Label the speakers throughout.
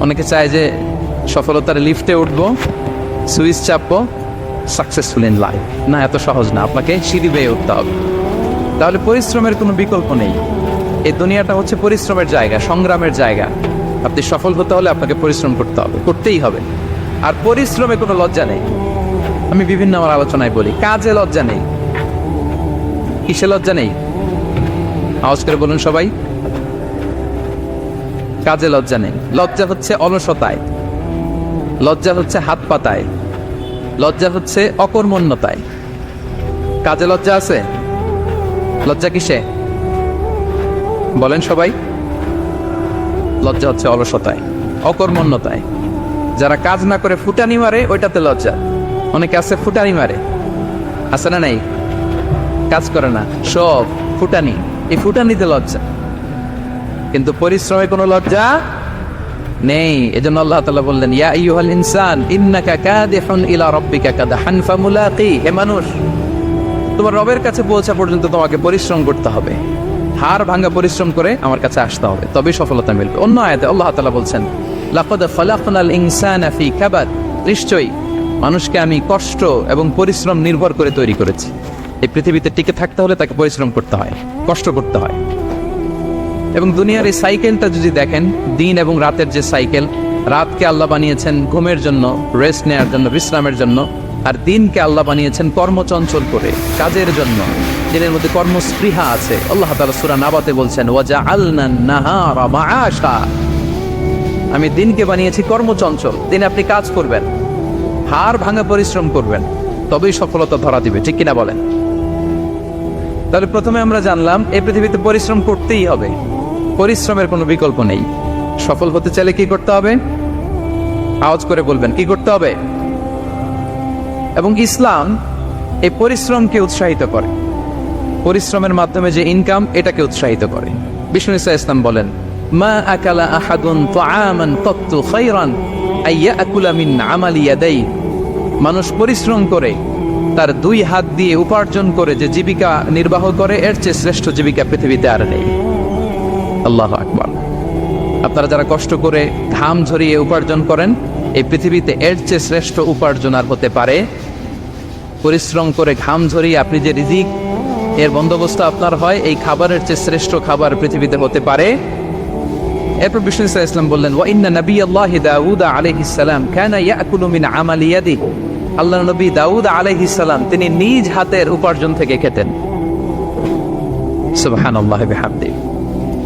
Speaker 1: অনেকে চায় যে সফলতার লিফটে উঠবো, সুইচ চাপবো সাকসেসফুল ইন লাইফ না, এত সহজ না, আপনাকে সিঁড়ি বেয়ে উঠতে হবে। তাহলে পরিশ্রমের কোনো বিকল্প নেই। এই দুনিয়াটা হচ্ছে পরিশ্রমের জায়গা, সংগ্রামের জায়গা। আপনি সফল হতে হলে আপনাকে পরিশ্রম করতে হবে, করতেই হবে। আর পরিশ্রমে কোনো লজ্জা নেই। আমি বিভিন্ন আমার আলোচনায় বলি, কাজে লজ্জা নেই। কিসে লজ্জা নেই? আওয়াজ করে বলুন সবাই। কাজে লজ্জা নেই। লজ্জা হচ্ছে অলসতায়। লজ্জা হচ্ছে হাত পাতায়। লজ্জা হচ্ছে অকর্মণ্যতায়। কাজে লজ্জা আছে? লজ্জা কিসে? বলেন সবাই। লজ্জা হচ্ছে অলসতায়, অকর্মণ্যতায়। যারা কাজ না করে ফুটানি মারে, ওইটাতে লজ্জা। অনেকে আছে ফুটানি মারে। আছে না নাই? কাজ করে না। সব ফুটানি। এই ফুটানিতে লজ্জা। কিন্তু পরিশ্রমে কোনো লজ্জা নেই। এজন্য আল্লাহ তাআলা বললেন, ইয়া আইয়ুহাল ইনসান, ইন্নাকা কাদিহুন ইলা রাব্বিকা কাদহান ফামুলাকি। হে মানুষ, তোমার রবের কাছে পৌঁছা পর্যন্ত তোমাকে পরিশ্রম করতে হবে। হার ভাঙা পরিশ্রম করে আমার কাছে আসতে হবে। তবেই সফলতা মিলবে। অন্য আয়াতে আল্লাহ তাআলা বলছেন, লাকাদ খালাকনাল ইনসানা ফি কাবাদ। নিশ্চয়ই মানুষকে আমি কষ্ট এবং পরিশ্রম নির্ভর করে তৈরি করেছি। এই পৃথিবীতে টিকে থাকতে হলে তাকে পরিশ্রম করতে হয়, কষ্ট করতে হয়। এবং দুনিয়ার এই সাইকেলটা যদি দেখেন, দিন এবং রাতের যে সাইকেল, রাতকে আল্লাহ বানিয়েছেন ঘুমের জন্য রেস্ট নেওয়ার জন্য, বিশ্রামের জন্য, আর দিনকে আল্লাহ বানিয়েছেন কর্মচঞ্চল করে, কাজের জন্য। দিনের মধ্যে কর্মস্পৃহা আছে। আল্লাহ তাআলা সূরা নাবাতে বলছেন ওয়াজা মাআশা আমি দিনকে বানিয়েছি কর্মচঞ্চল। দিনে আপনি কাজ করবেন হার ভাঙা পরিশ্রম করবেন, তবেই সফলতা ধরা দিবে। ঠিক কিনা বলেন? তাহলে প্রথমে আমরা জানলাম, এই পৃথিবীতে পরিশ্রম করতেই হবে। পরিশ্রমের কোনো বিকল্প নেই। সফল হতে চাইলে কি করতে হবে? আওয়াজ করে বলবেন, কি করতে হবে? এবং ইসলাম এই পরিশ্রমকে উৎসাহিত করে। পরিশ্রমের মাধ্যমে যে ইনকাম এটাকে উৎসাহিত করে। বিষ্ণু ইসা ইসলাম বলেন, মা আকালা আহাদুন তাআমান খায়রান আইয়াকুলা মিন মানুষ পরিশ্রম করে, তার দুই হাত দিয়ে উপার্জন করে যে জীবিকা নির্বাহ করে, এর চেয়ে শ্রেষ্ঠ জীবিকা পৃথিবীতে আর নেই। আল্লাহ আকবার। আপনারা যারা কষ্ট করে ঘাম ঝরিয়ে উপার্জন করেন, এই পৃথিবীতে এর চেয়ে শ্রেষ্ঠ উপার্জন আর হতে পারে পরিশ্রম করে ঘাম ঝরিয়ে আপনি যে রিজিক এর বন্দোবস্ত আপনার হয়, এই খাবারের চেয়ে শ্রেষ্ঠ খাবার পৃথিবীতে হতে পারে। এরপর বিষ্ণু ইসা ইসলাম বললেন, ওয়া ইন্না নবী আল্লাহ দাউদ আলাইহিস সালাম কানা ইয়াকুলু মিন আমালি ইয়াদি। আল্লাহ নবী দাউদ আলাইহিস সালাম, তিনি নিজ হাতের উপার্জন থেকে খেতেন। সুবহানাল্লাহি বিহামদি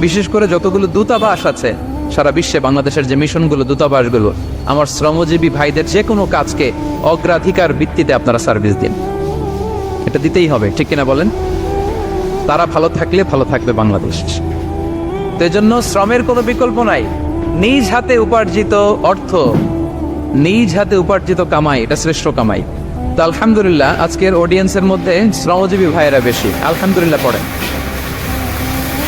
Speaker 1: বিশেষ করে যতগুলো দূতাবাস আছে, সারা বিশ্বে বাংলাদেশের যে মিশনগুলো, দূতাবাসগুলো, আমার শ্রমজীবী ভাইদের যে কোনো কাজকে অগ্রাধিকার ভিত্তিতে আপনারা সার্ভিস দিন। এটা দিতেই হবে, ঠিক কিনা বলেন? তারা ভালো থাকলে ভালো থাকবে বাংলাদেশ। তো জন্য শ্রমের কোনো বিকল্প নাই। নিজ হাতে উপার্জিত অর্থ, নিজ হাতে উপার্জিত কামাই, এটা শ্রেষ্ঠ কামাই। তো আলহামদুলিল্লাহ, আজকের অডিয়েন্সের মধ্যে শ্রমজীবী ভাইয়েরা বেশি। আলহামদুলিল্লাহ, পড়েন।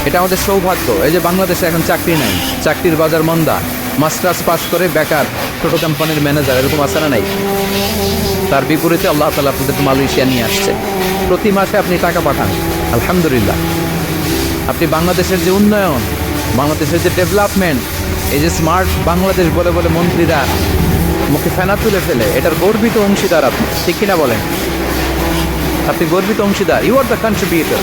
Speaker 1: এটা আমাদের সৌভাগ্য। এই যে বাংলাদেশে এখন চাকরি নাই, চাকরির বাজার মন্দা। মাস্টার্স পাস করে বেকার, ছোটো কোম্পানির ম্যানেজার এরকম না নাই? তার বিপরীতে আল্লাহ তালা আপনাদের মালয়েশিয়া নিয়ে আসছে। প্রতি মাসে আপনি টাকা পাঠান, আলহামদুলিল্লাহ। আপনি বাংলাদেশের যে উন্নয়ন, বাংলাদেশের যে ডেভেলপমেন্ট এই যে স্মার্ট বাংলাদেশ বলে বলে মন্ত্রীরা মুখে ফেনা তুলে ফেলে, এটার গর্বিত অংশীদার আপনি, ঠিক কিনা বলেন? আপনি গর্বিত অংশীদার you are the contributor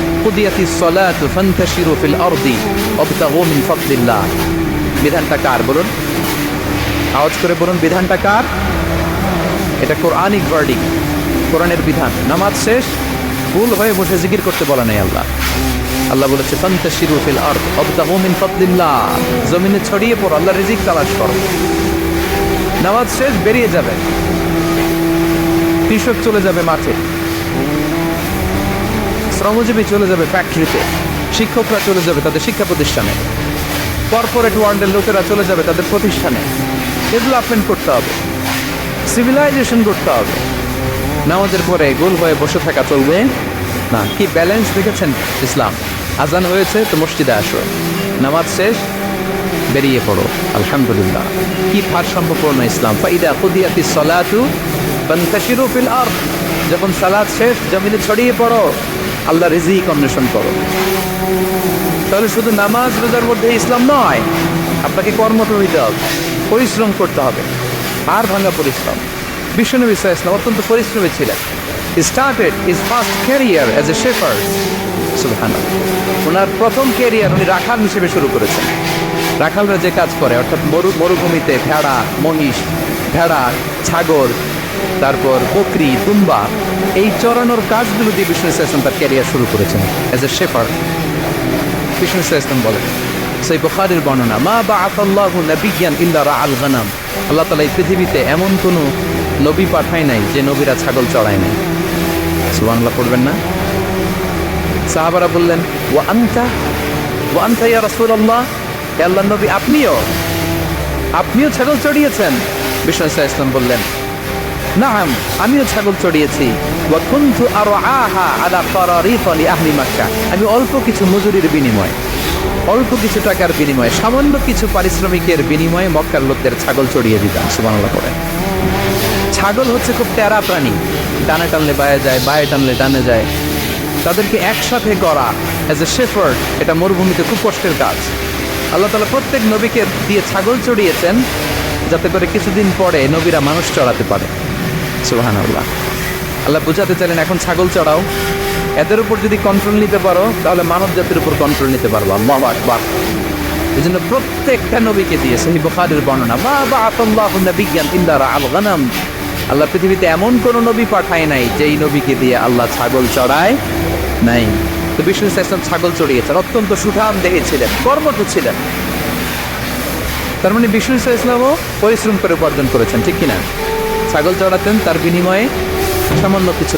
Speaker 1: কুদিয়াতি সলাতু ফান্তাশিরু feel আরদি ওয়াবতাগু মিন ফাদলিল্লাহ বিধানটা কার বলুন? আওয়াজ করে বলুন, বিধানটা কার? এটা কোরআনিক ভার্ডিং কোরআনের বিধান। নামাজ শেষ, ভুল হয়ে বসে জিকির করতে বলা নেই আল্লাহ। আল্লাহ বলেছে, ফান্তাশিরু ফিল আরদ ওয়াবতাগু মিন ফাদলিল্লাহ। জমিনে ছড়িয়ে পড়ো আল্লাহ রিজিক তালাশ করো। নামাজ শেষ, বেরিয়ে যাবে। কৃষক চলে যাবে মাঠে। শ্রমজীবী চলে যাবে ফ্যাক্টরিতে শিক্ষকরা চলে যাবে তাদের শিক্ষা প্রতিষ্ঠানে। কর্পোরেট ওয়ার্ল্ডের লোকেরা চলে যাবে তাদের প্রতিষ্ঠানে। ডেভেলপমেন্ট করতে হবে। সিভিলাইজেশন করতে হবে। নামাজের পরে গোল হয়ে বসে থাকা চলবে। না, কি ব্যালেন্স দেখেছেন ইসলাম? আজান হয়েছে তো মসজিদে আসো। নামাজ শেষ, বেরিয়ে পড়ো। আলহামদুলিল্লাহ। কি ভারসাম্যপূর্ণ ইসলাম। ফাইদা কুদিয়াতি সলাতু ফান্তাশিরু ফিল আরদ। যখন সালাত শেষ, জমিনে ছড়িয়ে পড়ো। আল্লাহ রিজিক অন্বেষণ করো। তাহলে শুধু নামাজ, রোজার মধ্যে ইসলাম নয়, আপনাকে কর্মঠ হইতে হবে, পরিশ্রম করতে হবে। আর ভাঙা পরিশ্রম। বিশ্বনবী ইসলাম ইসলাম অত্যন্ত পরিশ্রমী ছিলেন। Started is first career as a chef সুলহান ওনার প্রথম ক্যারিয়ার উনি রাখাল হিসেবে শুরু করেছেন। রাখালরা যে কাজ করে, অর্থাৎ মরু, মরুভূমিতে ভেড়া, মহিষ, ভেড়া, ছাগল, তারপর বকরি, দুম্বা এই চড়ানোর কাজগুলো দিয়ে বিষ্ণু ইসলাম তার ক্যারিয়ার শুরু করেছেন অ্যাজ এ শেফার বিষ্ণু ইসলাম বলেন, সেই বুখারির বর্ণনা, মা বা আতাল্লাহু নাবিয়ান ইল্লা রাআল গানাম। আল্লাহ তাআলা এই পৃথিবীতে এমন কোনো নবী পাঠায় নাই যে নবীরা ছাগল চড়ায় নাই। সুবহানাল্লাহ, পড়বেন না? সাহাবারা বললেন, ওয়া আনতা ওয়া আনতা ইয়া রাসূলুল্লাহ? হে আল্লাহর নবী, আপনিও আপনিও ছাগল চড়িয়েছেন। বিষ্ণু ইসলাম বললেন নাম আমিও ছাগল চড়িয়েছি। কুনতু আরআহা আলা আহলি মক্কা। আমি অল্প কিছু মজুরির বিনিময়ে, অল্প কিছু টাকার বিনিময়ে, সামান্য কিছু পারিশ্রমিকের বিনিময়ে মক্কার লোকদের ছাগল চড়িয়ে দিতাম, সুবহানাল্লাহ করে ছাগল হচ্ছে খুব টেরা প্রাণী। ডানে টানলে বায়ে যায়, বায়ে টানলে ডানে যায়। তাদেরকে একসাথে করা অ্যাজ এ শেফার্ড এটা মরুভূমিতে খুব কষ্টের কাজ। আল্লাহ তালা প্রত্যেক নবীকে দিয়ে ছাগল চড়িয়েছেন, যাতে করে কিছুদিন পরে নবীরা মানুষ চড়াতে পারে। সুবাহান আল্লাহ আল্লাহ বুঝাতে চাইলেন, এখন ছাগল চড়াও। এদের উপর যদি কন্ট্রোল নিতে পারো, তাহলে মানব জাতির উপর কন্ট্রোল নিতে পারব। আল্লাহ এই জন্য প্রত্যেকটা নবীকে দিয়ে সহি বুখারের বর্ণনা, মা বা আতল্লাহ বিজ্ঞান ইন্দারা আল গানাম। আল্লাহ পৃথিবীতে এমন কোন নবী পাঠায় নাই, যেই নবীকে দিয়ে আল্লাহ ছাগল চড়ায় নাই। তো বিষ্ণু ইসলাম ছাগল চড়িয়েছেন, অত্যন্ত সুঠাম দেহে ছিলেন, কর্মঠ ছিলেন। তার মানে বিষ্ণু ইসলামও পরিশ্রম করে উপার্জন করেছেন, ঠিক কিনা? ছাগল চড়াতেন তার বিনিময়ে সামান্য কিছু